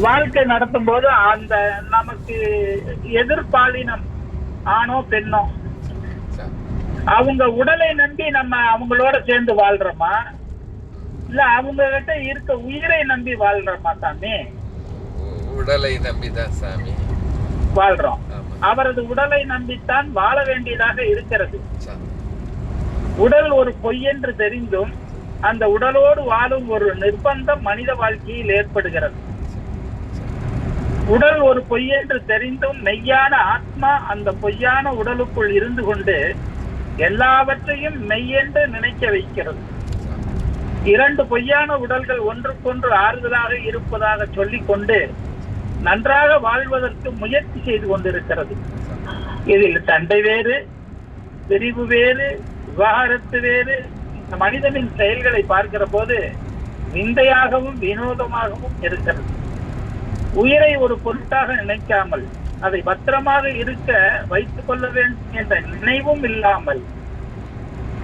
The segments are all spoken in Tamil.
வாழ்க்கை நடத்தும் போது அந்த நமக்கு எதிர்பாலினம் ஆணோ பெண்ணோ? அவங்க உடலை நம்பி நம்ம அவங்களோட சேர்ந்து வாழ்றோமா? இல்ல அவங்க கிட்ட இருக்க உயிரை நம்பி வாழ்றோமா சாமி? உடலை நம்பிதான் சாமி. வாழ்றோம். அவரது உடலை நம்பித்தான் வாழ வேண்டியதாக இருக்கிறது. உடல் ஒரு பொய் என்று தெரிந்தும் அந்த உடலோடு வாழும் ஒரு நிர்பந்தம் மனித வாழ்க்கையில் ஏற்படுகிறது. உடல் ஒரு பொய் என்று தெரிந்தும் மெய்யான ஆத்மா அந்த பொய்யான உடலுக்குள் இருந்து கொண்டு எல்லாவற்றையும் மெய்யென்று நினைக்க வைக்கிறது. இரண்டு பொய்யான உடல்கள் ஒன்றுக்கொன்று ஆறுதலாக இருப்பதாக சொல்லிக்கொண்டு நன்றாக வாழ்வதற்கு முயற்சி செய்து கொண்டிருக்கிறது. இதில் சண்டை வேறு பிரிவு வேறு விவகாரத்து வேறு. இந்த மனிதனின் செயல்களை பார்க்கிற போது விந்தையாகவும் வினோதமாகவும் இருக்கிறது. உயிரை ஒரு பொருட்டாக நினைக்காமல் அதை பத்திரமாக இருக்க வைத்துக் கொள்ள வேண்டும் என்ற நினைவும் இல்லாமல்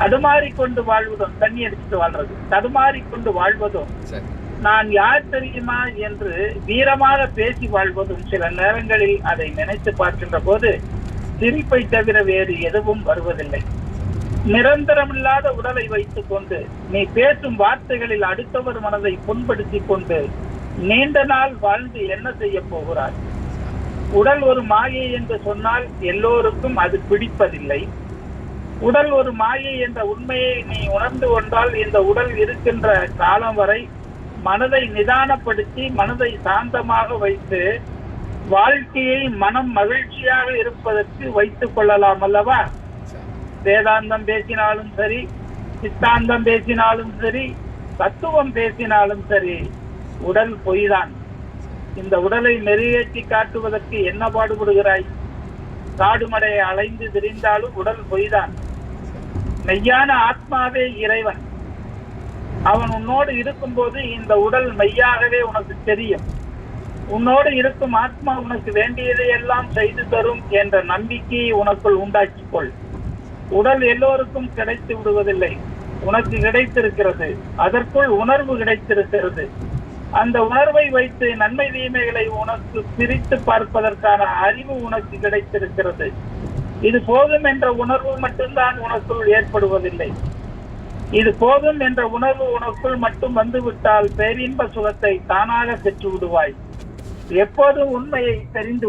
தடுமாறிக்கொண்டு வாழ்வதும் தண்ணி அடிச்சுட்டு வாழ்றது தடுமாறிக்கொண்டு வாழ்வதும் சரி. நான் யார் தெரியுமா என்று வீரமாக பேசி வாழ்வதும் சில நேரங்களில் அதை நினைத்து பார்க்கின்ற போது சிரிப்பை தவிர வேறு எதுவும் வருவதில்லை. நிரந்தரமில்லாத உடலை வைத்துக் கொண்டு நீ பேசும் வார்த்தைகளில் அடுத்தவர் மனதை புண்படுத்திக் கொண்டு நீண்ட நாள் வாழ்ந்து என்ன செய்ய போகிறார் உடல் ஒரு மாயை என்று சொன்னால் எல்லோருக்கும் அது பிடிப்பதில்லை. உடல் ஒரு மாயை என்ற உண்மையை நீ உணர்ந்து கொண்டால் இந்த உடல் இருக்கின்ற காலம் வரை மனதை நிதானப்படுத்தி மனதை சாந்தமாக வைத்து வாழ்க்கையை மனம் மகிழ்ச்சியாக இருப்பதற்கு வைத்துக் கொள்ளலாம் அல்லவா? வேதாந்தம் பேசினாலும் சரி சித்தாந்தம் பேசினாலும் சரி தத்துவம் பேசினாலும் சரி உடல் பொய்தான். இந்த உடலை மெருகேற்றி காட்டுவதற்கு என்ன பாடுபடுகிறாய்? காடுமடையை அலைந்து திரிந்தாலும் உடல் பொய்தான். மெய்யான ஆத்மாவே இறைவன். அவன் உன்னோடு இருக்கும்போது இந்த உடல் மெய்யாகவே உனக்கு தெரியும். உன்னோடு இருக்கும் ஆத்மா உனக்கு வேண்டியதையெல்லாம் செய்து தரும் என்ற நம்பிக்கையை உனக்குள் உண்டாக்கிக் கொள் உடல் எல்லோருக்கும் கிடைத்து விடுவதில்லை. உனக்கு கிடைத்திருக்கிறது. அதற்குள் உணர்வு கிடைத்திருக்கிறது. அந்த உணர்வை வைத்து நன்மை தீமைகளை உனக்கு பிரித்து பார்ப்பதற்கான அறிவு உனக்கு கிடைத்திருக்கிறது. இது போதும் என்ற உணர்வு மட்டும்தான் உனக்குள் ஏற்படுவதில்லை. இது போதும் என்ற உணர்வு உனக்குள் மட்டும் வந்துவிட்டால் பேரின்ப சுகத்தை தானாக பெற்று விடுவாய் எப்போதும் உண்மையை தெரிந்து கொள்.